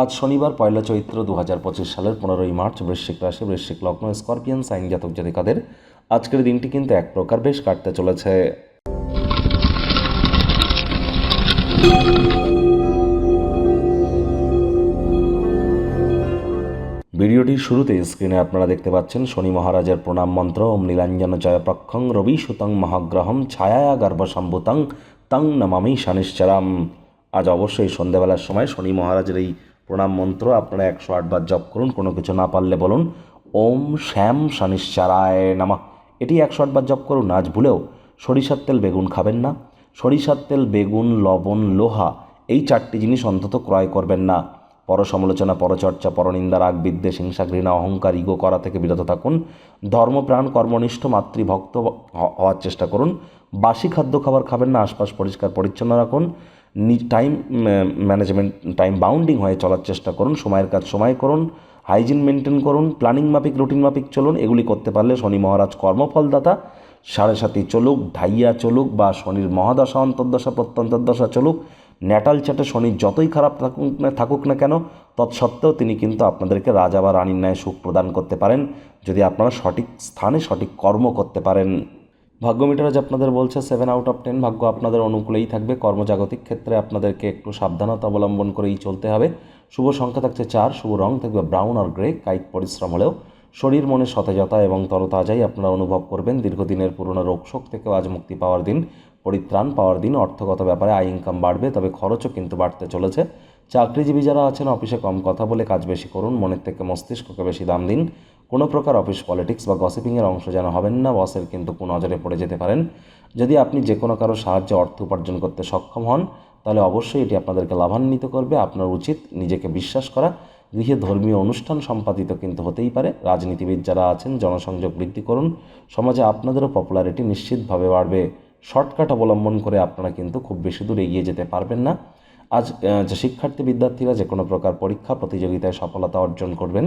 আজ শনিবার পয়লা চৈত্র দু হাজার পঁচিশ সালের পনেরোই মার্চ বৃশ্চিক রাশি, বৃশ্চিক লগ্ন, স্করপিয়ান, সাইন জাতক জাতিকাদের আজকের দিনটি কিন্তু এক প্রকার বেশ কাটতে চলেছে। ভিডিওটির শুরুতে স্ক্রিনে আপনারা দেখতে পাচ্ছেন, শনি মহারাজের প্রণাম মন্ত্র, ওম নীলাঞ্জন জয়প্রক্ষং রবি সুতং মহাগ্রহম ছায়া গর্ভসম্ভুতং তং নমামি শনিশ্চরাম। আজ অবশ্যই সন্ধ্যাবেলার সময় শনি মহারাজের এই প্রণাম মন্ত্র, আপনারা একশো আটবার জপ করুন, কোনো কিছু না পারলে বলুন, ওম শ্যাম শনিশ্চরায় নামা। এটি একশো আটবার জপ করুন, আজ ভুলেও সরিষার তেল বেগুন খাবেন না। সরিষার তেল, বেগুন, লবণ, লোহা, এই চারটি জিনিস অন্তত ক্রয় করবেন না। পরসমালোচনা, পরচর্চা, পরনিন্দা, রাগ, বিদ্বেষ, হিংসা, ঘৃণা, অহংকার, ইগো করা থেকে বিরত থাকুন। ধর্মপ্রাণ, কর্মনিষ্ঠ, মাতৃভক্ত হওয়ার চেষ্টা করুন। বাসি খাদ্য খাবার খাবেন না, আশপাশ পরিষ্কার পরিচ্ছন্ন রাখুন। টাইম ম্যানেজমেন্ট টাইম বাউন্ডিং হয়ে চলার চেষ্টা করুন, সময়ের কাজ সময় করুন হাইজিন মেনটেন করুন প্ল্যানিং মাফিক রুটিন মাফিক চলুন, এগুলি করতে পারলে শনি মহারাজ কর্মফলদাতা। সাড়ে সাতি চলুক, ঢাইয়া চলুক বা শনির মহাদশা, অন্তর্দশা, প্রত্যন্তর্দশা চলুক ন্যাটাল চ্যাটে শনি যতই খারাপ থাকুক না থাকুক না কেন, তৎসত্ত্বেও তিনি কিন্তু আপনাদেরকে রাজা বা রানীর ন্যায় সুখ প্রদান করতে পারেন। যদি আপনারা সঠিক স্থানে সঠিক কর্ম করতে পারেন। ভাগ্য মিটার আজ আপনাদের বলছে সেভেন আউট অফ টেন ভাগ্য আপনাদের অনুকূলেই থাকবে। কর্মজাগতিক ক্ষেত্রে আপনাদেরকে একটু সাবধানতা অবলম্বন করেই চলতে হবে। শুভ সংখ্যা থাকছে চার, শুভ রং থাকবে ব্রাউন আর গ্রে কায়িক পরিশ্রম হলেও শরীর মনে সতেজতা এবং তরতাজাই আপনারা অনুভব করবেন। দীর্ঘদিনের পুরনো রোগশোক থেকেও আজ মুক্তি পাওয়ার দিন, পরিত্রাণ পাওয়ার দিন, অর্থগত ব্যাপারে আয় ইনকাম বাড়বে, তবে খরচও কিন্তু বাড়তে চলেছে। চাকরিজীবী যারা আছেন অফিসে কম কথা বলে কাজ বেশি করুন, মনের থেকে মস্তিষ্ককে বেশি দাম দিন। কোনো প্রকার অফিস পলিটিক্স বা গসিপিংয়ের অংশ যেন হবেন না, বসের কিন্তু নজরে পড়ে যেতে পারেন। যদি আপনি যে কোনো কারও সাহায্যে অর্থ উপার্জন করতে সক্ষম হন, তাহলে অবশ্যই এটি আপনাদেরকে লাভান্বিত করবে। আপনার উচিত নিজেকে বিশ্বাস করা। গৃহে ধর্মীয় অনুষ্ঠান সম্পাদিত কিন্তু হতেই পারে। রাজনীতিবিদ যারা আছেন, জনসংযোগ বৃদ্ধি করুন। সমাজে আপনাদেরও পপুলারিটি নিশ্চিতভাবে বাড়বে। শর্টকাট অবলম্বন করে আপনারা কিন্তু খুব বেশি দূর এগিয়ে যেতে পারবেন না। আজ যে শিক্ষার্থী বিদ্যার্থীরা যে কোনো প্রকার পরীক্ষা, প্রতিযোগিতায় সফলতা অর্জন করবেন।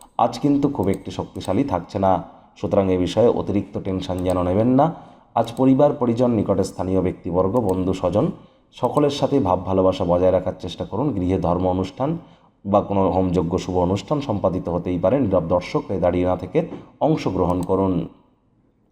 আজ কিন্তু খুব একটি শক্তিশালী থাকছে না। সুতরাং এ বিষয়ে অতিরিক্ত টেনশন যেন নেবেন না। আজ পরিবার, পরিজন, নিকটে স্থানীয় ব্যক্তিবর্গ, বন্ধু, স্বজন, সকলের সাথে ভাব, ভালোবাসা বজায় রাখার চেষ্টা করুন। গৃহে ধর্ম অনুষ্ঠান বা কোনো হোমযজ্ঞ, শুভ অনুষ্ঠান সম্পাদিত হতেই পারে। নীরব দর্শক হয়ে দাঁড়িয়ে না থেকে অংশগ্রহণ করুন।